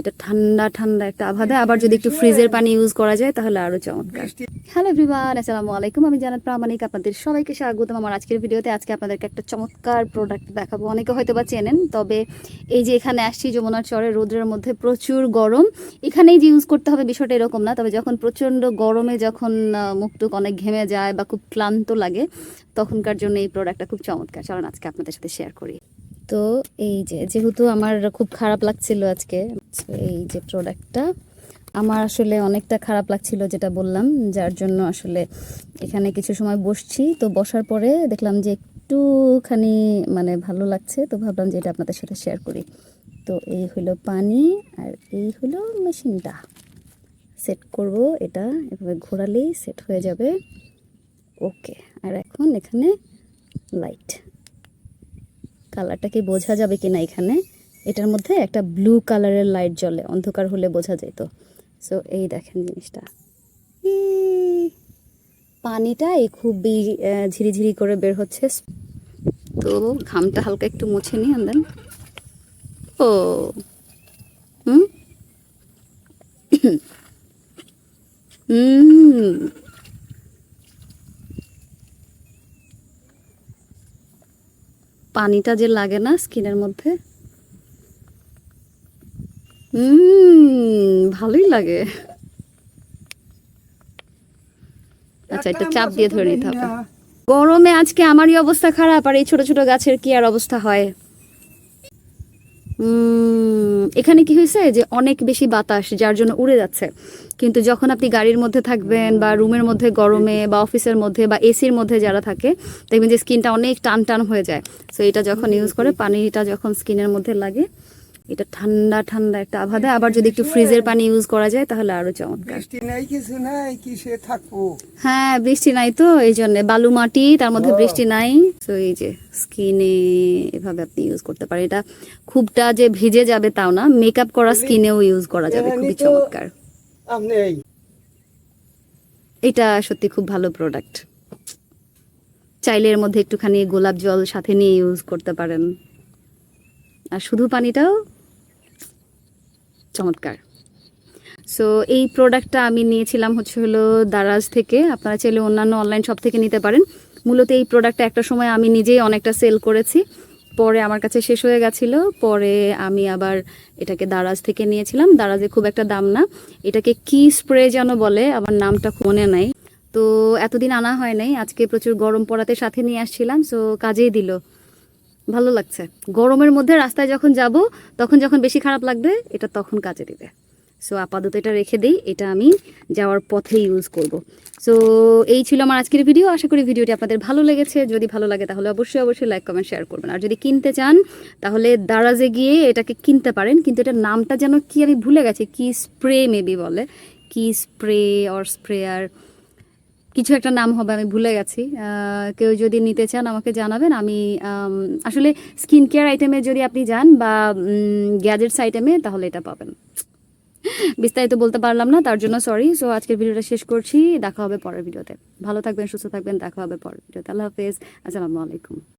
এটা ঠান্ডা ঠান্ডা একটা আভা দেয়। আবার যদি একটু ফ্রিজের পানি ইউজ করা যায়, তাহলে আরও চমৎকার। হ্যালো এভরিওয়ান আসসালামু আলাইকুম। আমি জানাত প্রামাণিক, আপনাদের সবাইকে স্বাগতম। আমার আজকের ভিডিওতে আজকে আপনাদেরকে একটা চমৎকার প্রোডাক্ট দেখাবো। অনেকে হয়তো বা চেনেন, তবে এই যে এখানে আসছি যমুনার চরে, রোদ্রের মধ্যে প্রচুর গরম। এখানেই যে ইউজ করতে হবে বিষয়টা এরকম না, তবে যখন প্রচণ্ড গরমে যখন মুখটুক অনেক ঘেমে যায় বা খুব ক্লান্ত লাগে, তখনকার জন্য এই প্রোডাক্টটা খুব চমৎকার। চলুন আজকে আপনাদের সাথে শেয়ার করি। তো এই যে, যেহেতু আমার খুব খারাপ লাগছিল আজকে এই যে প্রোডাক্টটা আমার আসলে অনেকটা খারাপ লাগছিল যেটা বললাম, যার জন্য আসলে এখানে কিছু সময় বসছি। তো বসার পরে দেখলাম যে একটুখানি মানে ভালো লাগছে, তো ভাবলাম যে এটা আপনাদের সাথে শেয়ার করি। তো এই হলো পানি আর এই হলো মেশিনটা। সেট করব এটা, এভাবে ঘোরালেই সেট হয়ে যাবে। ওকে আর এখন এখানে লাইট কালারটা কি বোঝা যাবে কিনা এখানে? এটার মধ্যে একটা ব্লু কালারের লাইট জ্বলে, অন্ধকার হলে বোঝা যেত সো এই দেখেন জিনিসটা। পানিটা এই খুবই ঝিরিঝিরি করে বের হচ্ছে। তো, ঘামটা হালকা একটু মুছে নিই দেন ও, হুম? হুম। পানিটা যে লাগে না স্কিনের মধ্যে হুম ভালোই লাগে। আচ্ছা এটা চাপ দিয়ে ধরে নিতে হবে গরমে আজকে আমারই অবস্থা খারাপ আর এই ছোট ছোট গাছের কি আর অবস্থা হয়? এখানে কি হয়েছে যে অনেক বেশি বাতাস যার জন্য উড়ে যাচ্ছে। কিন্তু যখন আপনি গাড়ির মধ্যে থাকবেন বা রুমের মধ্যে গরমে বা অফিসের মধ্যে বা এসির মধ্যে যারা থাকে দেখবেন যে স্কিনটা অনেক টান টান হয়ে যায়। সো এটা যখন ইউজ করে পানিটা যখন স্কিনের মধ্যে লাগে এটা ঠান্ডা ঠান্ডা একটা আভা দেয়। আবার যদি একটু ফ্রিজের পানি ইউজ করা যায় তাহলে আরও চমৎকার। বৃষ্টি নাই কিছু নাই কিসে থাকব? হ্যাঁ বৃষ্টি নাই তো এই জন্য বালু মাটি তার মধ্যে বৃষ্টি নাই। তো এই যে স্কিনে এভাবে আপনি ইউজ করতে পারেন। এটা খুবটা যে ভিজে যাবে তাও না মেকআপ করা স্কিনেও ইউজ করা যাবে খুবই চমৎকার। এটা সত্যি খুব ভালো প্রোডাক্ট চাইলে এর মধ্যে একটুখানি গোলাপ জল সাথে নিয়ে ইউজ করতে পারেন। আর শুধু পানিটাও চমৎকার। সো এই প্রোডাক্টটা আমি নিয়েছিলাম হচ্ছে হলো দারাজ থেকে। আপনারা চাইলে অন্যান্য অনলাইন শপ থেকে নিতে পারেন। মূলত এই প্রোডাক্টটা একটা সময় আমি নিজেই অনেকটা সেল করেছি। পরে আমার কাছে শেষ হয়ে গেছিল। পরে আমি আবার এটাকে দারাজ থেকে নিয়েছিলাম। দারাজে খুব একটা দাম না। এটাকে কি স্প্রে যেন বলে, আমার নামটা মনে নাই। তো এতদিন আনা হয় নাই। আজকে প্রচুর গরম পড়াতে সাথে নিয়ে আসছিলাম। সো কাজেই দিল। ভালো লাগছে। গরমের মধ্যে রাস্তায় যখন যাব, তখন যখন বেশি খারাপ লাগবে, এটা তখন কাজে দিবে। সো আপাতত এটা রেখে দিই, এটা আমি যাওয়ার পথে ইউজ করব। সো এই ছিল আমার আজকের ভিডিও আশা করি ভিডিওটি আপনাদের ভালো লেগেছে। যদি ভালো লাগে, তাহলে অবশ্যই অবশ্যই লাইক কমেন্ট শেয়ার করবেন। আর যদি কিনতে চান, তাহলে দারাজে গিয়ে এটাকে কিনতে পারেন। কিন্তু এটার নামটা যেন কি আমি ভুলে গেছি, কি স্প্রে মেবি বলে। কি স্প্রে অর স্প্রেয়ার কিছু একটা নাম হবে আমি ভুলে গেছি। কেউ যদি নিতে চান আমাকে জানাবেন। আম, আসলে স্কিন কেয়ার আইটেমে যদি আপনি যান বা গ্যাজেটস আইটেমে তাহলে এটা পাবেন। বিস্তারিত বলতে পারলাম না তার জন্য সরি সো আজকের ভিডিওটা শেষ করছি। দেখা হবে পরের ভিডিওতে। ভালো থাকবেন সুস্থ থাকবেন। দেখা হবে পরের ভিডিওতে। আল্লাহ হাফেজ। আসসালামু আলাইকুম।